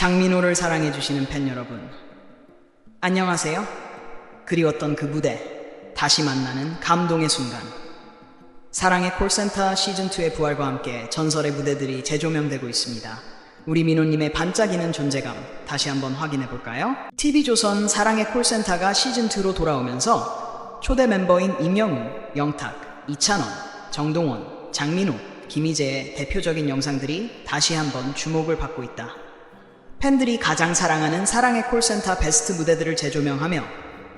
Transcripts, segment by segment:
장민호를 사랑해 주시는 팬 여러분. 안녕하세요. 그리웠던 그 무대, 다시 만나는 감동의 순간. 사랑의 콜센터 시즌2의 부활과 함께 전설의 무대들이 재조명되고 있습니다. 우리 민호님의 반짝이는 존재감, 다시 한번 확인해 볼까요? TV조선 사랑의 콜센터가 시즌2로 돌아오면서 초대 멤버인 임영웅, 영탁, 이찬원, 정동원, 장민호, 김희재의 대표적인 영상들이 다시 한번 주목을 받고 있다. 팬들이 가장 사랑하는 사랑의 콜센터 베스트 무대들을 재조명하며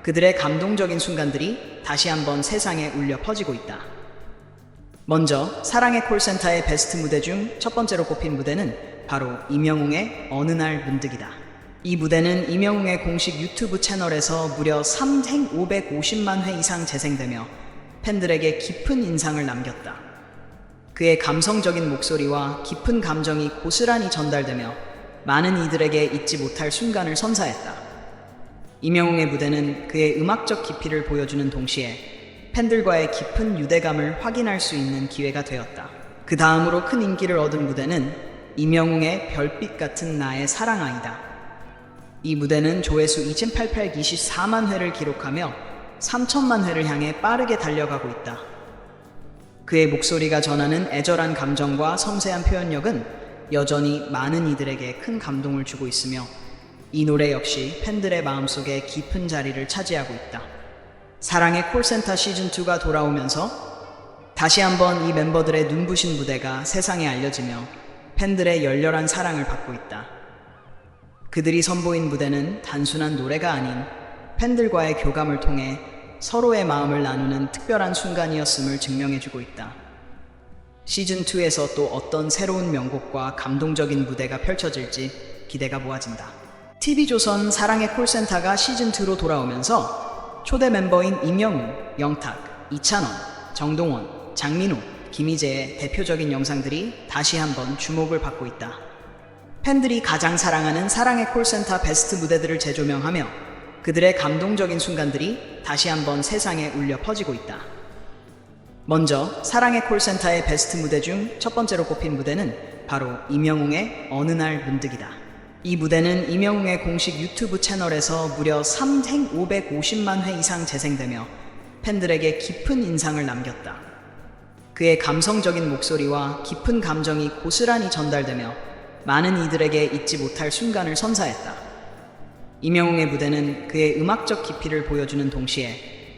그들의 감동적인 순간들이 다시 한번 세상에 울려 퍼지고 있다. 먼저 사랑의 콜센터의 베스트 무대 중 첫 번째로 꼽힌 무대는 바로 임영웅의 어느 날 문득이다. 이 무대는 임영웅의 공식 유튜브 채널에서 무려 3생 550만 회 이상 재생되며 팬들에게 깊은 인상을 남겼다. 그의 감성적인 목소리와 깊은 감정이 고스란히 전달되며 많은 이들에게 잊지 못할 순간을 선사했다. 임영웅의 무대는 그의 음악적 깊이를 보여주는 동시에 팬들과의 깊은 유대감을 확인할 수 있는 기회가 되었다. 그 다음으로 큰 인기를 얻은 무대는 임영웅의 별빛 같은 나의 사랑아이다. 이 무대는 조회수 2824만 회를 기록하며 3천만 회를 향해 빠르게 달려가고 있다. 그의 목소리가 전하는 애절한 감정과 섬세한 표현력은 여전히 많은 이들에게 큰 감동을 주고 있으며 이 노래 역시 팬들의 마음속에 깊은 자리를 차지하고 있다. 사랑의 콜센터 시즌2가 돌아오면서 다시 한번 이 멤버들의 눈부신 무대가 세상에 알려지며 팬들의 열렬한 사랑을 받고 있다. 그들이 선보인 무대는 단순한 노래가 아닌 팬들과의 교감을 통해 서로의 마음을 나누는 특별한 순간이었음을 증명해주고 있다. 시즌2에서 또 어떤 새로운 명곡과 감동적인 무대가 펼쳐질지 기대가 모아진다. TV조선 사랑의 콜센터가 시즌2로 돌아오면서 초대 멤버인 임영웅, 영탁, 이찬원, 정동원, 장민호, 김희재의 대표적인 영상들이 다시 한번 주목을 받고 있다. 팬들이 가장 사랑하는 사랑의 콜센터 베스트 무대들을 재조명하며 그들의 감동적인 순간들이 다시 한번 세상에 울려 퍼지고 있다. 먼저 사랑의 콜센터의 베스트 무대 중 첫 번째로 꼽힌 무대는 바로 임영웅의 어느 날 문득이다. 이 무대는 임영웅의 공식 유튜브 채널에서 무려 3생 550만 회 이상 재생되며 팬들에게 깊은 인상을 남겼다. 그의 감성적인 목소리와 깊은 감정이 고스란히 전달되며 많은 이들에게 잊지 못할 순간을 선사했다. 임영웅의 무대는 그의 음악적 깊이를 보여주는 동시에